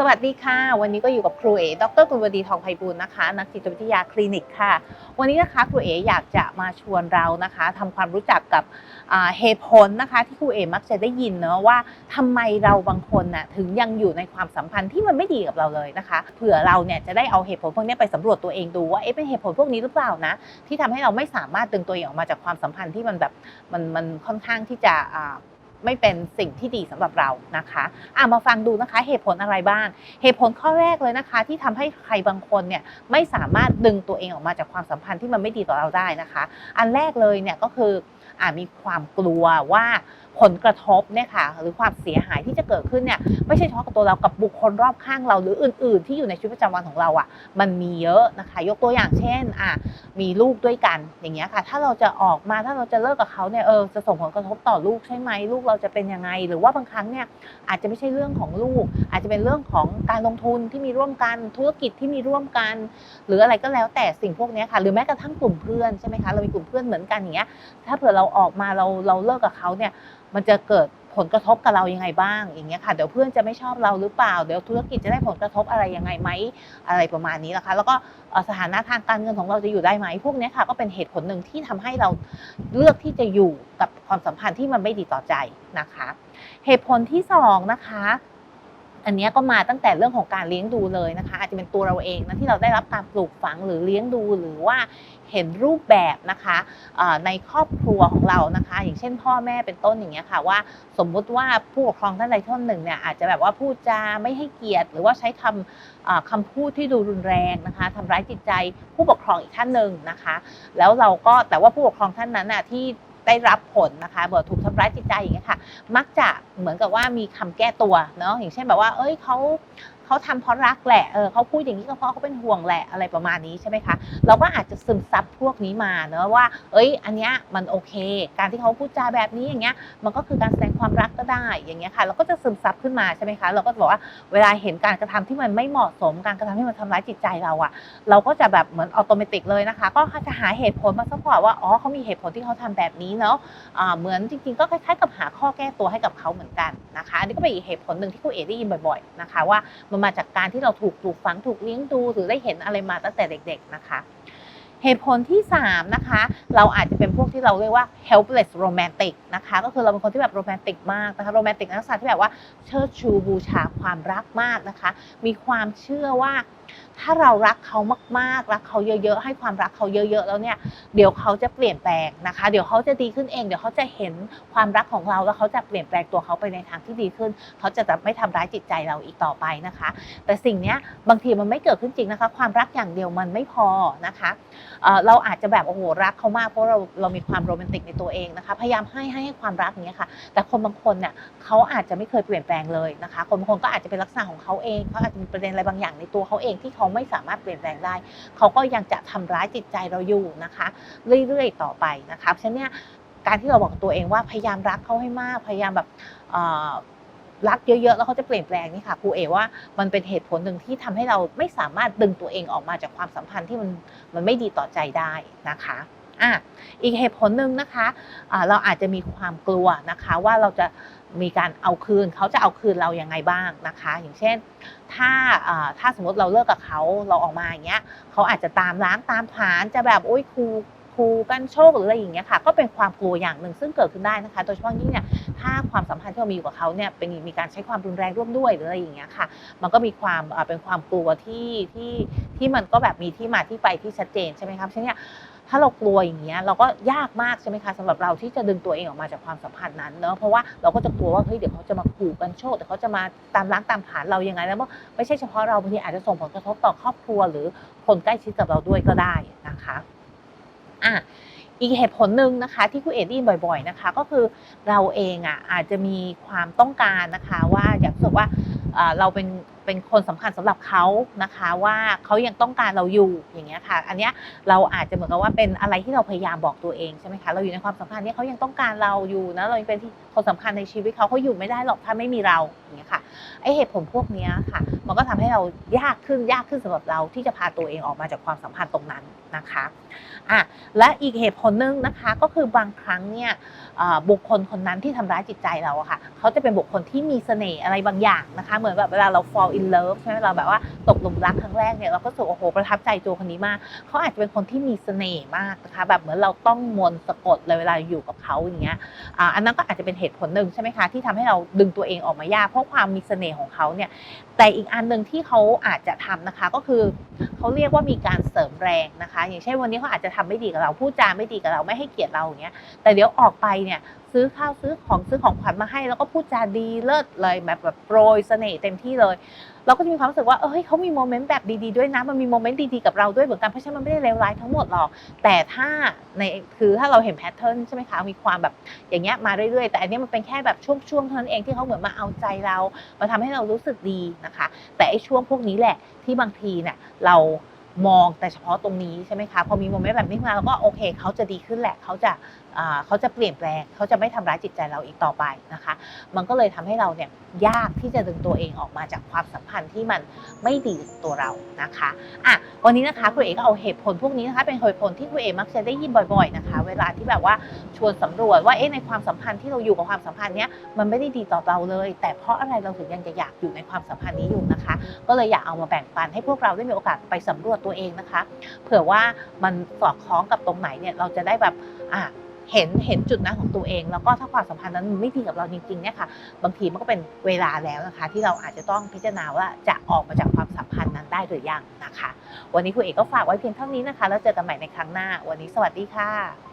สวัสดีค่ะ วันนี้ก็อยู่กับครูเอ๋ดรกุลวดีทองไพบูลนะคะ นักจิตวิทยาคลินิกค่ะ วันนี้นะคะครูเอ๋อยากจะมาชวนเรานะคะทำความรู้จักกับเหตุผลนะคะ ที่ครูเอ๋มักจะได้ยินเนอะว่าทำไมเราบางคนน่ะถึงยังอยู่ในความสัมพันธ์ที่มันไม่ดีกับเราเลยนะคะเผื่อเราเนี่ยจะได้เอาเหตุผลพวกนี้ไปสำรวจตัวเองดูว่าเอ๊ะเป็นเหตุผลพวกนี้หรือเปล่านะที่ทำให้เราไม่สามารถดึงตัวเองออกมาจากความสัมพันธ์ที่มันแบบมันมันค่อนข้างที่จะ ไม่เป็นสิ่งที่ดีสำหรับเรานะคะอะมาฟังดูนะคะเหตุผลอะไรบ้าง เหตุผลข้อแรกเลยนะคะ ที่ทำให้ใครบางคนเนี่ยไม่สามารถดึงตัวเองออกมาจากความสัมพันธ์ที่มันไม่ดีต่อเราได้นะคะ อันแรกเลยเนี่ยก็คืออามีความกลัวว่า ผลกระทบเนี่ยค่ะหรือความเสียหายที่จะเกิดขึ้นเนี่ยไม่ใช่เฉพาะกับตัวเรากับบุคคลรอบข้างเราหรืออื่น ๆ ที่อยู่ในชีวิตประจำวันของเราอะมันมีเยอะนะคะ ยกตัวอย่างเช่นอะมีลูกด้วยกันอย่างเงี้ยค่ะ ถ้าเราจะออกมาถ้าเราจะเลิกกับเขาเนี่ยเออจะส่งผลกระทบต่อลูกใช่ไหมลูกเราจะเป็นยังไง หรือว่าบางครั้งเนี่ยอาจจะไม่ใช่เรื่องของลูก อาจจะเป็นเรื่องของการลงทุนที่มีร่วมกันธุรกิจที่มีร่วมกัน หรืออะไรก็แล้วแต่สิ่งพวกนี้ค่ะ หรือแม้กระทั่งกลุ่มเพื่อนใช่ไหมคะเรามีกลุ่มเพื่อนเหมือนกันอย่างเงี้ยถ้าเผื่อเราออกมาเราเราเลิกกับเขาเนี่ย มันจะเกิดผลกระทบกับเรายังไงบ้างอย่างเงี้ยค่ะเดี๋ยวเพื่อนจะไม่ชอบเราหรือเปล่า เดี๋ยวธุรกิจจะได้ผลกระทบอะไรยังไงไหมอะไรประมาณนี้นะคะแล้วก็สถานะทางการเงินของเราจะอยู่ได้ไหมพวกเนี้ยค่ะก็เป็นเหตุผลหนึ่งที่ทำให้เราเลือกที่จะอยู่กับความสัมพันธ์ที่มันไม่ดีต่อใจนะคะ เหตุผลที่สองนะคะ อันนี้ก็มาตั้งแต่เรื่องของการเลี้ยงดูเลยนะคะ อาจจะเป็นตัวเราเองนะที่เราได้รับการปลูกฝังหรือเลี้ยงดูหรือว่าเห็นรูปแบบนะคะในครอบครัวของเรานะคะ อย่างเช่นพ่อแม่เป็นต้นอย่างเงี้ยค่ะว่าสมมุติว่าผู้ปกครองท่านใดท่านหนึ่งเนี่ยอาจจะแบบว่าพูดจาไม่ให้เกียรติ หรือว่าใช้คำคำพูดที่ดูรุนแรงนะคะทำร้ายจิตใจผู้ปกครองอีกท่านหนึ่งนะคะ แล้วเราก็แต่ว่าผู้ปกครองท่านนั้นน่ะที่ ได้รับผลนะคะเบื่อถูกทำร้ายจิตใจอย่างเงี้ยค่ะ มักจะเหมือนกับว่ามีคำแก้ตัวเนาะอย่างเช่นแบบว่า เอ้ยเขา เขาทำเพราะรักแหละเออเขาพูดอย่างนี้ก็เพราะเขาเป็นห่วงแหละอะไรประมาณนี้ใช่ไหมคะเราก็อาจจะซึมซับพวกนี้มาเนอะว่า เอ้ย อันเนี้ยมันโอเค การที่เขาพูดจาแบบนี้อย่างเงี้ย มันก็คือการแสดงความรักก็ได้อย่างเงี้ยค่ะเราก็จะซึมซับขึ้นมาใช่ไหมคะ เราก็บอกว่าเวลาเห็นการกระทำที่มันไม่เหมาะสมการกระทำที่มันทำร้ายจิตใจเราอะเราก็จะแบบเหมือนอัตโนมัติเลยนะคะ ก็จะหาเหตุผลมาซัพพอร์ตว่าอ๋อเขามีเหตุผลที่เขาทำแบบนี้เนาะอ่าเหมือนจริง ๆ ก็คล้ายๆกับหาข้อแก้ตัวให้กับเขาเหมือนกันนะคะอันนี้ก็เป็นอีกเหตุผลหนึ่งที่ครูเอได้ยินบ่อย ๆนะคะ ว่ามันมาจากการที่เราถูกปลูกฝังถูกเลี้ยงดู หรือได้เห็นอะไรมาตั้งแต่เด็ก ๆ นะคะเหตุผลที่ 3 นะคะ เราอาจจะเป็นพวกที่เราเรียกว่า helpless romantic นะคะ ก็คือเราเป็นคนที่แบบโรแมนติกมากนะคะโรแมนติกในลักษณะที่แบบว่าเชิดชูบูชาความรักมากนะคะ มีความเชื่อว่า ถ้าเรารักเขามาก ๆ รักเขาเยอะ ๆ ให้ความรักเขาเยอะ ๆ แล้วเนี่ย เดี๋ยวเขาจะเปลี่ยนแปลงนะคะ เดี๋ยวเขาจะดีขึ้นเอง เดี๋ยวเขาจะเห็นความรักของเราแล้วเขาจะเปลี่ยนแปลงตัวเขาไปในทางที่ดีขึ้น เขาจะไม่ทำร้ายจิตใจเราอีกต่อไปนะคะ แต่สิ่งนี้บางทีมันไม่เกิดขึ้นจริงนะคะ ความรักอย่างเดียวมันไม่พอนะคะเเราอาจจะแบบโอ้โหรักเขามากเพราะเราเรามีความโรแมนติกในตัวเองนะคะ พยายามให้ให้ให้ความรักอย่างเงี้ยค่ะ แต่คนบางคนเนี่ยเขาอาจจะไม่เคยเปลี่ยนแปลงเลยนะคะ คนบางคนก็อาจจะเป็นลักษณะของเขาเองเขาอาจจะมีประเด็นอะไรบางอย่างในตัวเขาเองที่เขาไม่สามารถเปลี่ยนแปลงได้ เขาก็ยังจะทำร้ายจิตใจเราอยู่นะคะ เรื่อยๆ ต่อไปนะคะฉะนั้นเนี่ยการที่เราบอกตัวเองว่าพยายามรักเขาให้มาก พยายามแบบรักเยอะๆ แล้วเขาจะเปลี่ยนแปลงนี่ค่ะครูเอว่ามันเป็นเหตุผลหนึ่งที่ทำให้เราไม่สามารถดึงตัวเองออกมาจากความสัมพันธ์ที่มันมันไม่ดีต่อใจได้นะคะ อะอีกเหตุผลหนึ่งนะคะอ่าเราอาจจะมีความกลัวนะคะว่าเราจะมีการเอาคืนเขาจะเอาคืนเรายังไงบ้างนะคะ อย่างเช่น ถ้าถ้าสมมติเราเลิกกับเขาเราออกมาอย่างเงี้ยเขาอาจจะตามล้างตามผานจะแบบโอ้ยครูครูกันโชคหรืออะไรอย่างเงี้ยค่ะ ก็เป็นความกลัวอย่างหนึ่งซึ่งเกิดขึ้นได้นะคะ โดยเฉพาะยิ่งเนี่ยถ้าความสัมพันธ์ที่เรามีอยู่กับเขาเนี่ยเป็นมีการใช้ความรุนแรงร่วมด้วยหรืออะไรอย่างเงี้ยค่ะ มันก็มีความเป็นความกลัวที่ที่ที่มันก็แบบมีที่มาที่ไปที่ชัดเจนใช่ไหมครับฉะนั้นเนี่ย ถ้าเรากลัวอย่างเงี้ยเราก็ยากมากใช่ไหมคะสำหรับเราที่จะดึงตัวเองออกมาจากความสัมพันธ์นั้นเนอะเพราะว่าเราก็จะกลัวว่าเฮ้ยเดี๋ยวเขาจะมาขู่กันโชคเดี๋ยวเขาจะมาตามล้างตามผลานเรายังไงแล้วไม่ใช่เฉพาะเราบางทีอาจจะส่งผลกระทบต่อครอบครัวหรือคนใกล้ชิดกับเราด้วยก็ได้นะคะอะอีกเหตุผลหนึ่งนะคะที่คุณเอ็ดได้ยินบ่อย ๆนะคะ ก็คือเราเองอะอาจจะมีความต้องการนะคะ ว่าอยากรู้สึกว่าเราเป็นเป็นคนสำคัญสำหรับเขานะคะว่าเขายังต้องการเราอยู่อย่างเงี้ยค่ะ อันเนี้ยเราอาจจะเหมือนกับว่าเป็นอะไรที่เราพยายามบอกตัวเองใช่ไหมคะเราอยู่ในความสัมพันธ์นี้เขายังต้องการเราอยู่นะเรายังเป็นคนสำคัญในชีวิตเขาเขาอยู่ไม่ได้หรอกถ้าไม่มีเราอย่างเงี้ยค่ะไอเหตุผลพวกเนี้ยค่ะ มันก็ทำให้เรายากขึ้นยากขึ้นสำหรับเราที่จะพาตัวเองออกมาจากความสัมพันธ์ตรงนั้นนะคะอะและอีกเหตุผลหนึ่งนะคะก็คือบางครั้งเนี่ยบุคคลคนนั้นที่ทำร้ายจิตใจเราอะค่ะเขาจะเป็นบุคคลที่มีเสน่ห์อะไรบางอย่างนะคะ เหมือนแบบเวลาเรา fall in love ใช่ไหมเราแบบว่าตกหลุมรักครั้งแรกเนี่ยเราก็รู้สึกโอ้โหประทับใจตัวคนนี้มากเขาอาจจะเป็นคนที่มีเสน่ห์มากนะคะแบบเหมือนเราต้องมนสะกดเลยเวลาอยู่กับเขาอย่างเงี้ยอ่าอันนั้นก็อาจจะเป็นเหตุผลหนึ่งใช่ไหมคะที่ทำให้เราดึงตัวเองออกมายากเพราะความมีเสน่ห์ของเขาเนี่ยแต่อีกอันหนึ่งที่เขาอาจจะทำนะคะก็คือเขาเรียกว่ามีการเสริมแรงนะคะ อย่างเช่นวันนี้เขาอาจจะทำไม่ดีกับเราพูดจาไม่ดีกับเราไม่ให้เกียรติเราอย่างเงี้ยแต่เดี๋ยวออกไปเนี่ย ซื้อข้าวซื้อของซื้อของขวัญมาให้ แล้วก็พูดจาดีเลิศเลยแบบแบบโปรยเสน่ห์เต็มที่เลย เราก็จะมีความรู้สึกว่าเอ้ยเขามีโมเมนต์แบบดีๆด้วยนะมันมีโมเมนต์ดีๆกับเราด้วยเหมือนกันเพราะฉะนั้นมันไม่ได้เลวร้ายทั้งหมดหรอกแต่ถ้าในคือถ้าเราเห็นแพทเทิร์นใช่ไหมคะมีความแบบอย่างเงี้ยมาเรื่อยๆ แต่อันนี้มันเป็นแค่แบบช่วงๆเท่านั้นเองที่เขาเหมือนมาเอาใจเรามาทำให้เรารู้สึกดีนะคะ แต่ไอ้ช่วงพวกนี้แหละที่บางทีเนี่ยเรา มองแต่เฉพาะตรงนี้ใช่ไหมคะพอมีโมเมนต์แบบนี้มาเราก็โอเคเขาจะดีขึ้นแหละเขาจะเขาจะเปลี่ยนแปลงเขาจะไม่ทำร้ายจิตใจเราอีกต่อไปนะคะ มันก็เลยทำให้เราเนี่ยยากที่จะดึงตัวเองออกมาจากความสัมพันธ์ที่มันไม่ดีตัวเรานะคะอะวันนี้นะคะคุณเอกก็เอาเหตุผลพวกนี้นะคะเป็นเหตุผลที่คุณเอกมักจะได้ยินบ่อย ๆนะคะ เวลาที่แบบว่าชวนสำรวจว่าเอ๊ะในความสัมพันธ์ที่เราอยู่กับความสัมพันธ์เนี้ยมันไม่ได้ดีต่อเราเลย แต่เพราะอะไรเราถึงยังจะอยากอยู่ในความสัมพันธ์นี้อยู่นะคะ ก็เลยอยากเอามาแบ่งปันให้พวกเราได้มีโอกาสไปสำรวจตัวเองนะคะ เผื่อว่ามันสอดคล้องกับตรงไหนเนี่ยเราจะได้แบบอะเห็นเห็นจุดนั้นของตัวเอง แล้วก็ถ้าความสัมพันธ์นั้นไม่ดีกับเราจริงๆเนี่ยค่ะบางทีมันก็เป็นเวลาแล้วนะคะ ที่เราอาจจะต้องพิจารณาว่าจะออกมาจากความสัมพันธ์นั้นได้หรือยังนะคะ วันนี้คุณเอกก็ฝากไว้เพียงเท่านี้นะคะ แล้วเจอกันใหม่ในครั้งหน้า วันนี้สวัสดีค่ะ